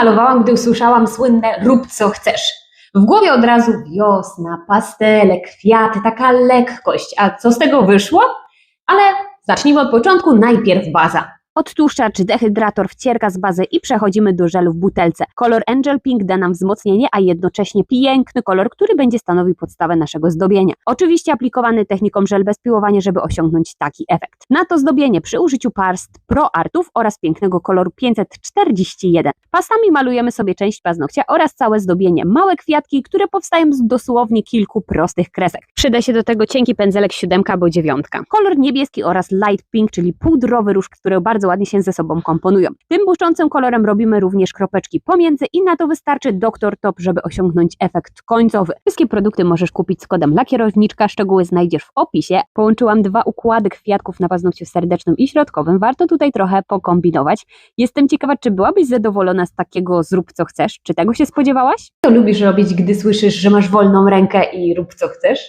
malowałam, gdy usłyszałam słynne rób co chcesz. W głowie od razu wiosna, pastele, kwiaty, taka lekkość. A co z tego wyszło? Ale zacznijmy od początku, najpierw baza. Odtłuszczacz, dehydrator, wcierka z bazy i przechodzimy do żelu w butelce. Kolor Angel Pink da nam wzmocnienie, a jednocześnie piękny kolor, który będzie stanowił podstawę naszego zdobienia. Oczywiście aplikowany techniką żel bez piłowania, żeby osiągnąć taki efekt. Na to zdobienie przy użyciu parst Pro Artów oraz pięknego koloru 541. Pastami malujemy sobie część paznokcia oraz całe zdobienie. Małe kwiatki, które powstają z dosłownie kilku prostych kresek. Przyda się do tego cienki pędzelek siódemka albo dziewiątka. Kolor niebieski oraz light pink, czyli pudrowy róż, które bardzo ładnie się ze sobą komponują. Tym błyszczącym kolorem robimy również kropeczki pomiędzy i na to wystarczy Dr. Top, żeby osiągnąć efekt końcowy. Wszystkie produkty możesz kupić z kodem lakierowniczka, szczegóły znajdziesz w opisie. Połączyłam dwa układy kwiatków na paznokciu serdecznym i środkowym. Warto tutaj trochę pokombinować. Jestem ciekawa, czy byłabyś zadowolona z takiego zrób co chcesz? Czy tego się spodziewałaś? Co lubisz robić, gdy słyszysz, że masz wolną rękę i rób co chcesz?